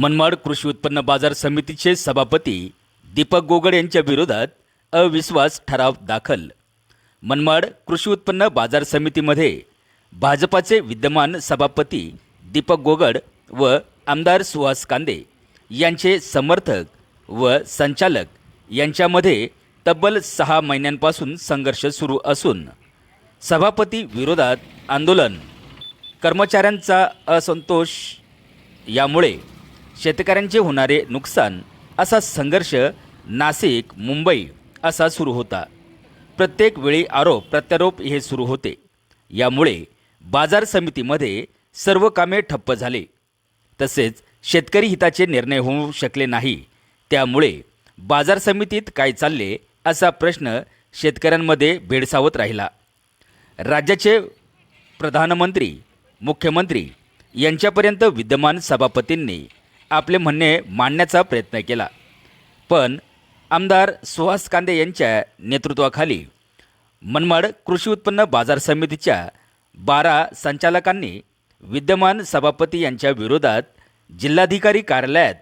मनमाड कृषी उत्पन्न बाजार समितीचे सभापती दीपक गोगड यांच्या विरोधात अविश्वास ठराव दाखल. मनमाड कृषी उत्पन्न बाजार समितीमध्ये भाजपाचे विद्यमान सभापती दीपक गोगड व आमदार सुहास कांदे यांचे समर्थक व संचालक यांच्यामध्ये तब्बल सहा महिन्यांपासून संघर्ष सुरू असून सभापती विरोधात आंदोलन. कर्मचाऱ्यांचा असंतोष यामुळे शेतकऱ्यांचे होणारे नुकसान असा संघर्ष नाशिक मुंबई असा सुरू होता. प्रत्येक वेळी आरोप प्रत्यारोप हे सुरू होते. यामुळे बाजार समितीमध्ये सर्व कामे ठप्प झाले. तसेच शेतकरी हिताचे निर्णय होऊ शकले नाही. त्यामुळे बाजार समितीत काय चालले असा प्रश्न शेतकऱ्यांमध्ये भेडसावत राहिला. राज्याचे प्रधानमंत्री मुख्यमंत्री यांच्यापर्यंत विद्यमान सभापतींनी आपले म्हणणे मांडण्याचा प्रयत्न केला. पण आमदार सुहास कांदे यांच्या नेतृत्वाखाली मनमाड कृषी उत्पन्न बाजार समितीच्या बारा संचालकांनी विद्यमान सभापती यांच्या विरोधात जिल्हाधिकारी कार्यालयात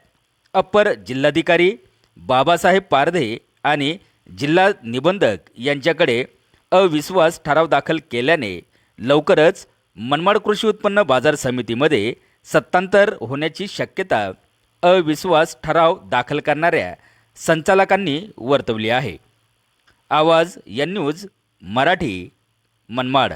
अप्पर जिल्हाधिकारी बाबासाहेब पारधे आणि जिल्हा निबंधक यांच्याकडे अविश्वास ठराव दाखल केल्याने लवकरच मनमाड कृषी उत्पन्न बाजार समितीमध्ये सत्तांतर होण्याची शक्यता अविश्वास ठराव दाखल करणाऱ्या संचालकांनी वर्तवली आहे. आवाज या न्यूज मराठी मनमाड.